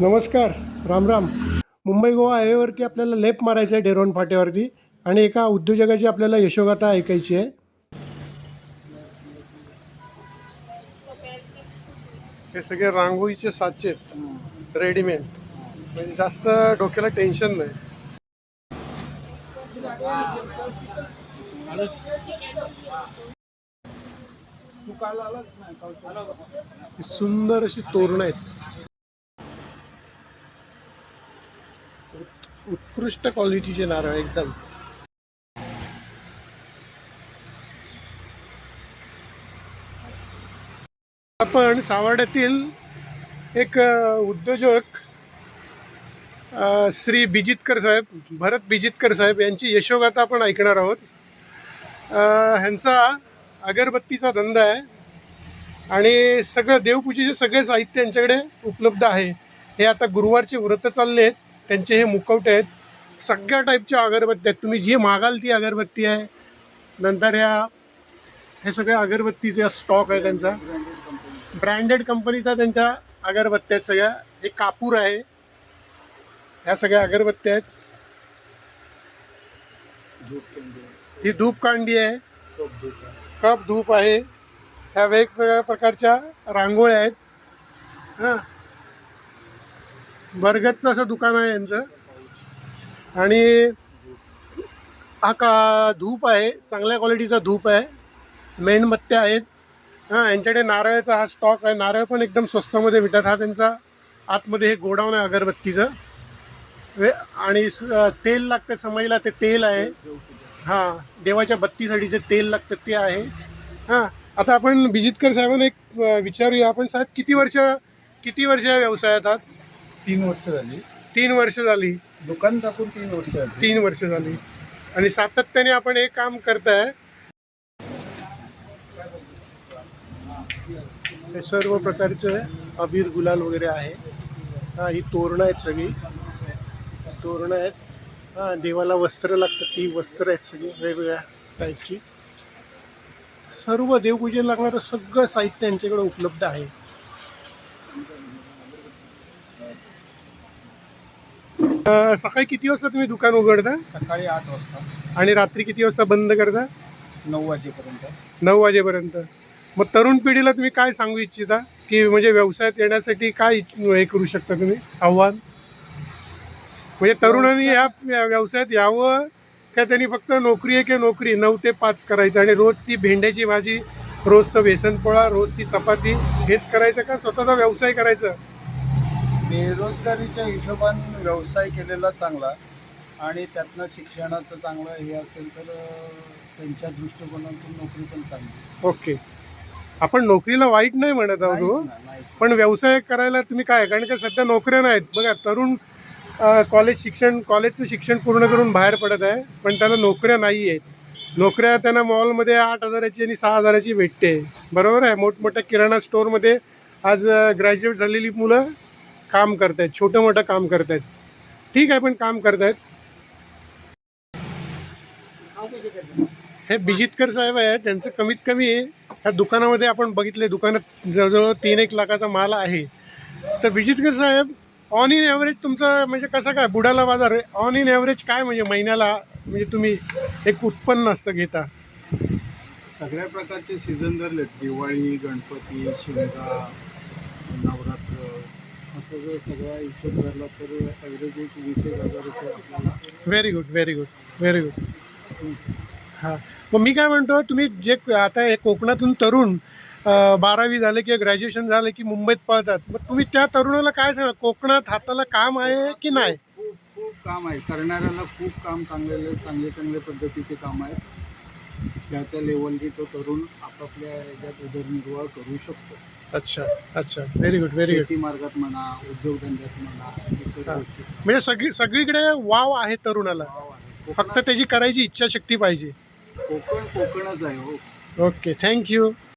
नमस्कार राम राम. मुंबई गोवा हायवेवरती आपल्याला लेप मारायचं आहे डेरोन फाट्यावरती आणि एका उद्योजकाची आपल्याला यशोगाथा ऐकायची आहे. हे सगळे रांगोळीचे साचे आहेत. रेडीमेड म्हणजे जास्त डोक्याला टेन्शन नाही. सुंदर अशी तोरणं आहेत. उत्कृष्ट क्वालिटीचे नारळ एकदम. आपण सावर्ड्यातील एक उद्योजक श्री बिजितकर साहेब भरत बिजितकर साहेब यांची यशोगाथा आपण ऐकणार आहोत. ह्यांचा अगरबत्तीचा धंदा आहे आणि सगळं देवपूजेचे सगळे साहित्य यांच्याकडे उपलब्ध आहे. हे आता गुरुवारचे व्रत चालले आहेत. त्यांचे हे मुखवटे आहेत. सगळ्या टाईपच्या अगरबत्त्या आहेत. तुम्ही जी मागाल ती अगरबत्ती आहे. नंतर ह्या हे सगळ्या अगरबत्तीचा स्टॉक आहे त्यांचा. ब्रँडेड कंपनीचा त्यांच्या अगरबत्त्या आहेत सगळ्या. हे कापूर आहे. ह्या सगळ्या अगरबत्त्या आहेत. ही धूप कांडी आहे. कप धूप आहे. ह्या वेगवेगळ्या प्रकारच्या रांगोळ्या आहेत. हां. बर्गतचं असं दुकान आहे यांचं. आणि हा का धूप आहे चांगल्या क्वालिटीचा धूप आहे. मेणबत्त्या आहेत. हां यांच्याकडे नारळाचा हा स्टॉक आहे. नारळ पण एकदम स्वस्तामध्ये भेटतात. हा त्यांचा आतमध्ये हे गोडाऊन आहे अगरबत्तीचं. वे आणि स- तेल लागतं समईला ते तेल आहे. हां देवाच्या बत्तीसाठी जे तेल लागतं ते आहे. हां आता आपण बिजितकर साहेबांना एक विचारूया. आपण साहेब किती वर्ष किती वर्ष या व्यवसायात आहात? तीन वर्ष झाली. तीन वर्ष झाली. दुकान टाकून तीन वर्ष झाली. तीन वर्ष झाली. आणि सातत्याने आपण हे काम करताय. हे सर्व प्रकारचे अबीर गुलाल वगैरे आहे. हा ही तोरणं आहेत सगळी. तोरणं आहेत. हां देवाला वस्त्र लागतात. ती वस्त्र आहेत सगळी वेगवेगळ्या टाईपची सर्व देवपूजेला लागणारं सगळं साहित्य यांच्याकडे उपलब्ध आहे. सकाळी किती वाजता तुम्ही दुकान उघडता? सकाळी आठ वाजता. आणि रात्री किती वाजता बंद करता? नऊ वाजेपर्यंत. नऊ वाजेपर्यंत. मग तरुण पिढीला तुम्ही काय सांगू इच्छिता? की म्हणजे व्यवसायात येण्यासाठी काय हे करू शकता तुम्ही? आव्हान? म्हणजे तरुणांनी ह्या व्यवसायात यावं का त्यांनी फक्त नोकरी आहे की नोकरी? नऊ ते पाच करायचं आणि रोज ती भेंड्याची भाजी रोज तर बेसनपोळा रोज ती चपाती हेच करायचं का? स्वतःचा व्यवसाय करायचा? बेरोजगारीच्या हिशोबाने व्यवसाय केलेला चांगला आणि त्यातनं शिक्षणाचं चांगलं हे असेल तर त्यांच्या दृष्टिकोनातून नोकरी पण चांगली ओके. आपण नोकरीला वाईट नाही म्हणत आहोत हो. नाहीच ना, नाहीच ना. पण व्यवसाय करायला तुम्ही काय? कारण का सध्या नोकऱ्या नाहीत. बघा तरुण अ, कॉलेज शिक्षण कॉलेजचं शिक्षण पूर्ण करून बाहेर पडत आहे पण त्याला नोकऱ्या नाही आहेत नोकऱ्या त्यांना मॉलमध्ये आठ हजाराची आणि सहा हजाराची भेटते. बरोबर आहे? मोठमोठ्या किराणा स्टोअरमध्ये आज ग्रॅज्युएट झालेली मुलं काम करत आहेत छोटं मोठं काम करत आहेत ठीक आहे पण काम करत आहेत हे बिजितकर साहेब आहे त्यांचं कमीत कमी ह्या दुकानामध्ये आपण बघितले दुकानात जवळजवळ तीन एक लाखाचा माल आहे. तर बिजितकर साहेब ऑन इन ॲव्हरेज तुमचं म्हणजे कसं काय बुडाला बाजार आहे ऑन इन ॲव्हरेज काय म्हणजे महिन्याला म्हणजे तुम्ही एक उत्पन्न असतं घेता? सगळ्या प्रकारचे सीझन धरलेत दिवाळी गणपती शिमगा नवरात्र असं जर सगळा हिशोब धरला तर ॲव्हरेज एक वीस एक हजार रुपये आपल्याला very good very good very good हां. मग मी काय म्हणतो तुम्ही जे आता हे कोकणातून तरुण अं, बारावी झाले किंवा ग्रॅज्युएशन झालं की मुंबईत पळतात मग तुम्ही त्या तरुणाला काय सांगा कोकणात हाताला काम आहे की नाही? खूप खूप काम आहे. करणाऱ्याला खूप काम चांगले चांगले चांगले पद्धतीचे काम आहेत. त्या त्या लेवलची तो तरुण आपापल्या ह्याच्यात उदरनिर्वाह करू शकतो. अच्छा अच्छा. व्हेरी गुड व्हेरी गुड शेती मार्गात म्हणा उद्योगधंद्यात म्हणा इतर हा. गोष्टी म्हणजे सगळी सगळीकडे वाव आहे तरुणाला. आहे. फक्त त्याची करायची इच्छाशक्ती पाहिजे. कोकण कोकणच आहे हो. Okay thank you